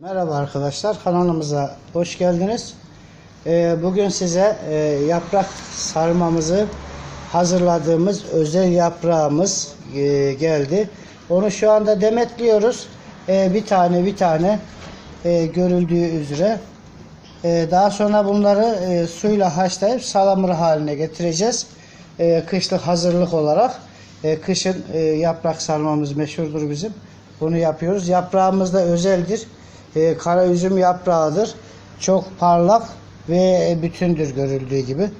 Merhaba arkadaşlar kanalımıza hoş geldiniz. Ee, Bugün size e, yaprak sarmamızı hazırladığımız özel yaprağımız e, geldi. Onu şu anda demetliyoruz. Ee, Bir tane bir tane e, görüldüğü üzere. Ee, Daha sonra bunları suyla haşlayıp salamura haline getireceğiz. Kışlık hazırlık olarak. Kışın yaprak sarmamız meşhurdur bizim. Bunu yapıyoruz. Yaprağımız da özeldir. E, Kara üzüm yaprağıdır. Çok parlak ve bütündür görüldüğü gibi.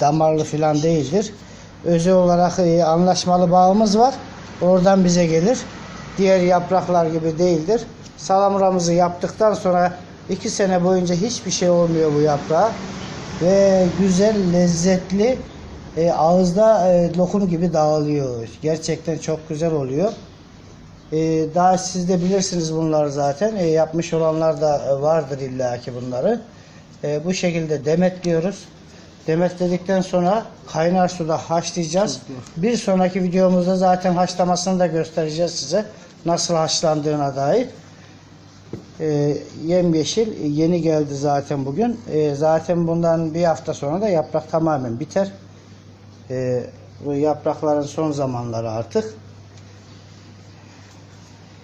Damarlı filan değildir. Özel olarak e, anlaşmalı bağımız var. Oradan bize gelir. Diğer yapraklar gibi değildir. Salamuramızı yaptıktan sonra iki sene boyunca hiçbir şey olmuyor bu yaprağa. Ve güzel, lezzetli, e, ağızda e, lokum gibi dağılıyor. Gerçekten çok güzel oluyor. E, daha siz de bilirsiniz bunları zaten. E, yapmış olanlar da e, vardır illaki bunları. E, bu şekilde demetliyoruz. Demetledikten sonra kaynar suda haşlayacağız. Bir sonraki videomuzda zaten haşlamasını da göstereceğiz size. Nasıl haşlandığına dair. E, yemyeşil yeni geldi zaten bugün. E, zaten bundan bir hafta sonra da yaprak tamamen biter. E, bu yaprakların son zamanları artık.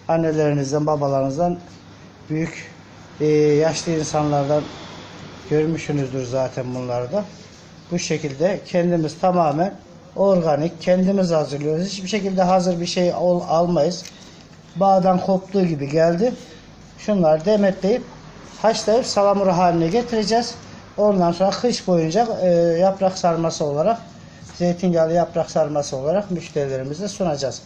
Annelerinizden, babalarınızdan büyük e, yaşlı insanlardan görmüşsünüzdür zaten bunları da. Bu şekilde kendimiz tamamen organik, kendimiz hazırlıyoruz. Hiçbir şekilde hazır bir şey al- almayız. Bağdan koptuğu gibi geldi. Şunları demetleyip haşlayıp salamura haline getireceğiz. Ondan sonra kış boyunca e, yaprak sarması olarak zeytinyağlı yaprak sarması olarak müşterilerimize sunacağız.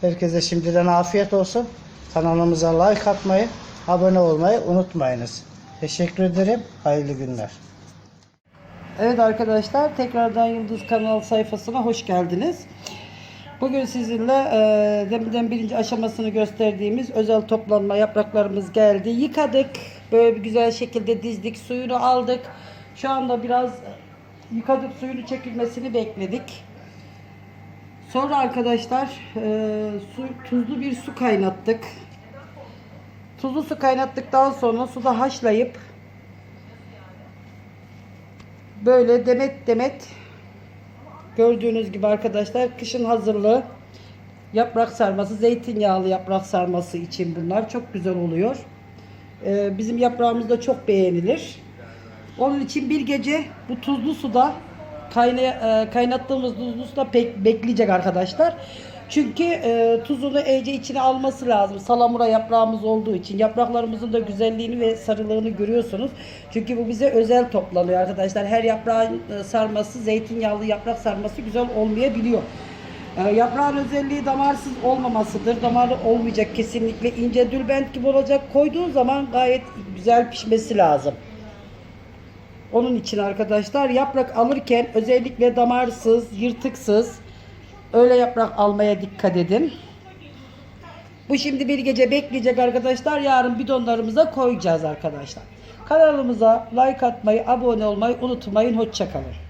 Herkese şimdiden afiyet olsun. Kanalımıza like atmayı, abone olmayı unutmayınız. Teşekkür ederim. Hayırlı günler. Evet arkadaşlar tekrardan Yıldız kanal sayfasına hoş geldiniz. Bugün sizinle e, deminden birinci aşamasını gösterdiğimiz özel toplanma yapraklarımız geldi. Yıkadık. Böyle bir güzel şekilde dizdik. Suyunu aldık. Şu anda biraz yıkadık suyunu çekilmesini bekledik. Sonra arkadaşlar e, su, tuzlu bir su kaynattık. Tuzlu su kaynattıktan sonra suda haşlayıp böyle demet demet gördüğünüz gibi arkadaşlar kışın hazırlığı yaprak sarması zeytinyağlı yaprak sarması için bunlar çok güzel oluyor. Ee, bizim yaprağımız da çok beğenilir. Onun için bir gece bu tuzlu suda kayna, e, kaynattığımız tuzlu suda bekleyecek arkadaşlar. Çünkü e, tuzunu iyice içine alması lazım. Salamura yaprağımız olduğu için yapraklarımızın da güzelliğini ve sarılığını görüyorsunuz. Çünkü bu bize özel toplanıyor arkadaşlar. Her yaprağın e, sarması, zeytinyağlı yaprak sarması güzel olmayabiliyor. E, yaprağın özelliği damarsız olmamasıdır. Damarlı olmayacak kesinlikle. ince dülbent gibi olacak. Koyduğun zaman gayet güzel pişmesi lazım. Onun için arkadaşlar yaprak alırken özellikle damarsız, yırtıksız öyle yaprak almaya dikkat edin. Bu şimdi bir gece bekleyecek arkadaşlar. Yarın bidonlarımıza koyacağız arkadaşlar. Kanalımıza like atmayı, abone olmayı unutmayın. Hoşçakalın.